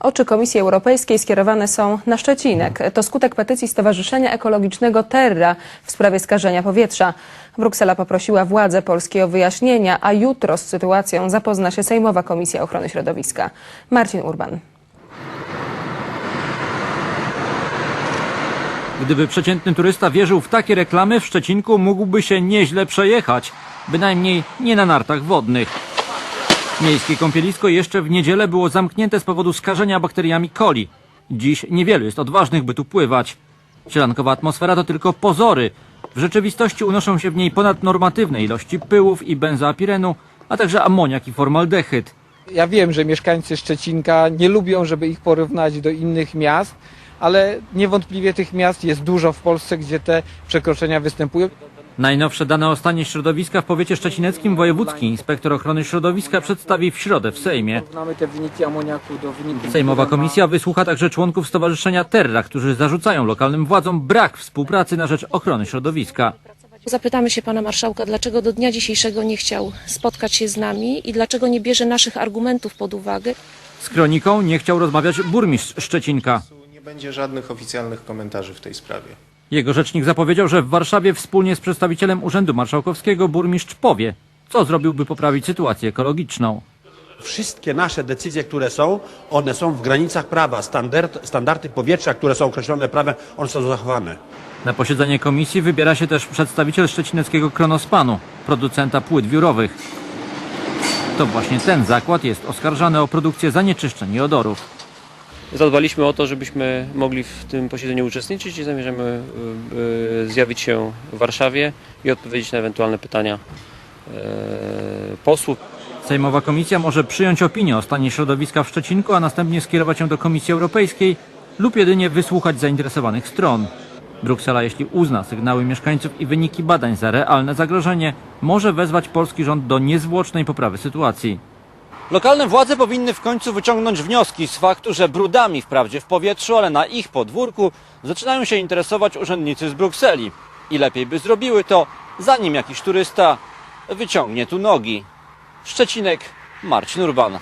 Oczy Komisji Europejskiej skierowane są na Szczecinek. To skutek petycji Stowarzyszenia Ekologicznego Terra w sprawie skażenia powietrza. Bruksela poprosiła władze polskie o wyjaśnienia, a jutro z sytuacją zapozna się Sejmowa Komisja Ochrony Środowiska. Marcin Urban. Gdyby przeciętny turysta wierzył w takie reklamy, w Szczecinku mógłby się nieźle przejechać. Bynajmniej nie na nartach wodnych. Miejskie kąpielisko jeszcze w niedzielę było zamknięte z powodu skażenia bakteriami coli. Dziś niewielu jest odważnych, by tu pływać. Sielankowa atmosfera to tylko pozory. W rzeczywistości unoszą się w niej ponadnormatywne ilości pyłów i benzoapirenu, a także amoniak i formaldehyd. Ja wiem, że mieszkańcy Szczecinka nie lubią, żeby ich porównać do innych miast, ale niewątpliwie tych miast jest dużo w Polsce, gdzie te przekroczenia występują. Najnowsze dane o stanie środowiska w powiecie szczecineckim wojewódzki inspektor ochrony środowiska przedstawi w środę w Sejmie. Sejmowa komisja wysłucha także członków Stowarzyszenia Terra, którzy zarzucają lokalnym władzom brak współpracy na rzecz ochrony środowiska. Zapytamy się pana marszałka, dlaczego do dnia dzisiejszego nie chciał spotkać się z nami i dlaczego nie bierze naszych argumentów pod uwagę. Z kroniką nie chciał rozmawiać burmistrz Szczecinka. Nie będzie żadnych oficjalnych komentarzy w tej sprawie. Jego rzecznik zapowiedział, że w Warszawie wspólnie z przedstawicielem Urzędu Marszałkowskiego burmistrz powie, co zrobił, by poprawić sytuację ekologiczną. Wszystkie nasze decyzje, które są, one są w granicach prawa. Standard, standardy powietrza, które są określone prawem, one są zachowane. Na posiedzenie komisji wybiera się też przedstawiciel szczecineckiego Kronospanu, producenta płyt wiórowych. To właśnie ten zakład jest oskarżany o produkcję zanieczyszczeń i odorów. Zadbaliśmy o to, żebyśmy mogli w tym posiedzeniu uczestniczyć i zamierzamy y, y, zjawić się w Warszawie i odpowiedzieć na ewentualne pytania y, posłów. Sejmowa komisja może przyjąć opinię o stanie środowiska w Szczecinku, a następnie skierować ją do Komisji Europejskiej lub jedynie wysłuchać zainteresowanych stron. Bruksela, jeśli uzna sygnały mieszkańców i wyniki badań za realne zagrożenie, może wezwać polski rząd do niezwłocznej poprawy sytuacji. Lokalne władze powinny w końcu wyciągnąć wnioski z faktu, że brudami wprawdzie w powietrzu, ale na ich podwórku zaczynają się interesować urzędnicy z Brukseli. I lepiej by zrobiły to, zanim jakiś turysta wyciągnie tu nogi. Szczecinek, Marcin Urban.